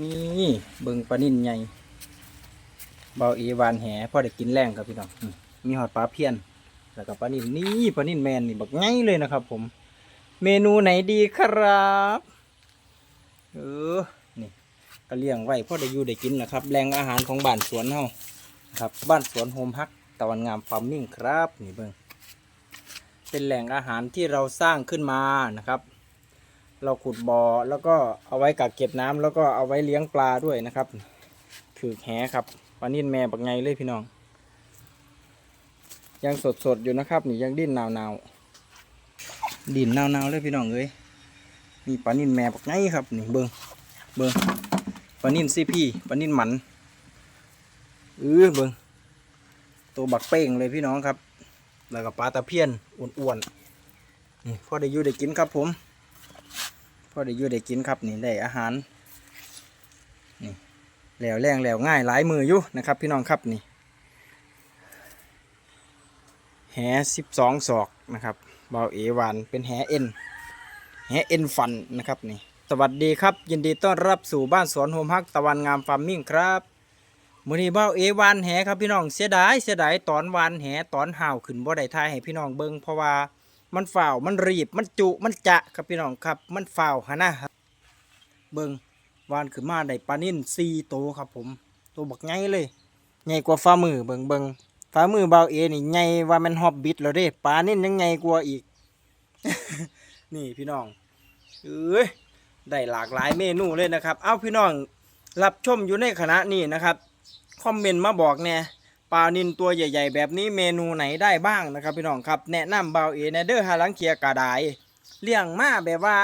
นี่เบิงปลานิ่นใหญ่เบาเอวานแหพอได้กินแรงครับพี่น้องมีหอดปลาเพี้ยน แล้วก็ปลานิ่นนี่ปลานิ่นแมนนี่บักไงเลยนะครับ ผม เมนูไหนดีครับเออนี่ก็เลี้ยงไว้พอได้อยู่ได้กินนะครับแรงอาหารของบ้านสวนเฮาครับ บ้านสวนโฮมฮักตะวันงามฟาร์มมิ่งครับนี่เบิงเป็นแหล่งอาหารที่เราสร้างขึ้นมานะครับ เราขุดบ่อแล้วก็เอาไว้กักเก็บน้ำแล้วก็เอาไว้เลี้ยงปลาด้วยนะครับถือแหครับปลานิ่นแม่บักไงเลยพี่น้อง ยังสดสดอยู่นะครับ นี่ยังดิ้นหนาวหนาวดิ้นหนาวหนาวเลยพี่น้องเอ้ยมีปลานิ่นแม่บักไงครับนี่เบิ้งเบิ้งปลานิ่นซีพีปลานิ่นหมันเออเบิ้งตัวบักเป้งเลยพี่น้องครับ แล้วก็ปลาตะเพียนอ้วนๆนี่พอได้อยู่ได้กินครับผม พอได้อยู่ได้กินครับนี่ได้อาหารนี่แล้วแรงแล้วง่ายหลายมืออยู่นะครับ พี่น้องครับนี่แหสิบสองศอกนะครับเบาเอวานเป็นแหเอ็นแหเอ็นฟันนะครับนี่สวัสดีครับ ยินดีต้อนรับสู่บ้านสวนโฮมฮักตะวันงามฟาร์มมิ่งครับมือนี้เบาเอวานแหครับพี่น้องเสียดายเสียดายตอนวานแหตอนห่าวขึ้นบ่ได้ทายให้พี่น้องเบิ่งเพราะว่า มันฝ่าวมันรีบมันจุมันจะครับพี่น้องครับ มันฝ่าวหะนะครับเบิงวานขึ้นมาได้ปลานิ่นสี่โตครับผม ตัวบักใหญ่เลยใหญ่กว่าฝ่ามือเบิงเบิงฝ่ามือเบาเอนี่ใหญ่ว่ามันฮอบบิดแล้วเด้ปลานิ่นยังใหญ่กว่าอีก นี่พี่น้องเอ้ยได้หลากหลายเมนูเลยนะครับ เอ้าพี่น้องรับชมอยู่ในคณะนี้นะครับ คอมเมนต์มาบอกแน่ ปลานินตัวใหญ่ ๆ แบบนี้เมนูไหนได้บ้างนะครับ พี่น้องครับแนะนำเบาเอเนเดอร์ฮาลังเคียกระดายเลี้ยงมาแบบว่า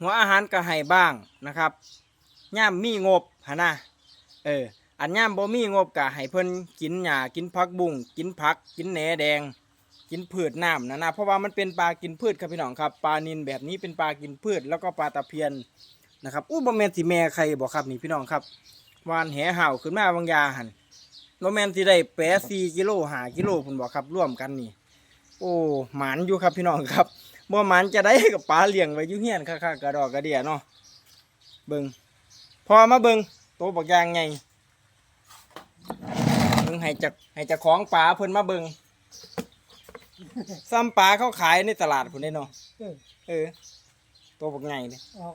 หัวอาหารก็ให้บ้างนะครับย่ามมีงบหะนะเอออันย่ามบ่มีงบก็ให้เพิ่นกินหญ้ากินผักบุ้งกินผัก กินแหนแดง กินพืชน้ำนะนะเพราะว่ามันเป็นปลากินพืชครับพี่น้องครับปลานินแบบนี้เป็นปลากินพืช แล้วก็ปลาตะเพียนนะครับอู้บ่แม่นสิแม่ใครบอกครับนี่พี่น้องครับวานแหห่าวขึ้นมาบางยาหัน โนแมนที่ได้แปะสี่กิโลหากิโลคุณบอกครับร่วมกันนี่ โอ้หมานอยู่ครับพี่น้องครับบ่หมานจะได้กับปลาเลี้ยงไว้อยู่เฮียนค่ะๆกระดอกกระเดียเนาะเบิงพอมาเบิงโตบักอยางไงเบิงให้จักให้เจะของปลาเพิ่นมาเบิงซ้ำปลาเขาขายในตลาดพุ่นได้เนาะเออเออโตบักไงเนี่ยออก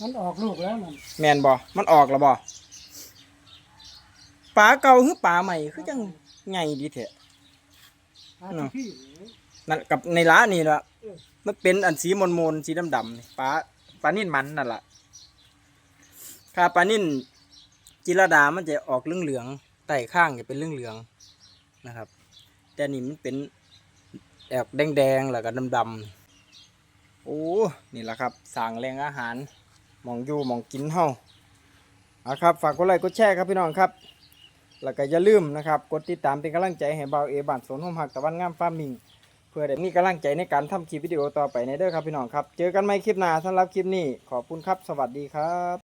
มันออกลูกแล้วมันแมนบ่มันออกแล้วบ่ ปลาเก่าหรือปลาใหม่คือจังไงดีเถอะอาเนาะที่พี่นั่นกับในร้านนี่ละเออมันเป็นอันสีมนมนๆสีดำดำๆนี่ปลาปลานิ่นมันนั่นแหละค่าปลานิ่นจิรดามันจะออกเหลืองๆไต่ข้างจะเป็นเหลืองๆนะครับ แต่นี่มันเป็นแอบแดงๆแล้วก็ดำๆโอ้นี่แหละครับสั่งแรงอาหารหมองอยู่หมองกินเฮาเอาครับ ฝากกดไลค์กดแชร์ครับพี่น้องครับ แล้วก็อย่าลืมนะครับกดติดตามเป็นกำลังใจให้เบาเอบ้านสวนหอมหักตะวันงามฟ้ามมิงเพื่อได้มีกำลังใจในการทำคลิปวิดีโอต่อไปในเด้อครับพี่น้องครับ เจอกันใหม่คลิปหน้าสำหรับคลิปนี้ขอบคุณครับ สวัสดีครับ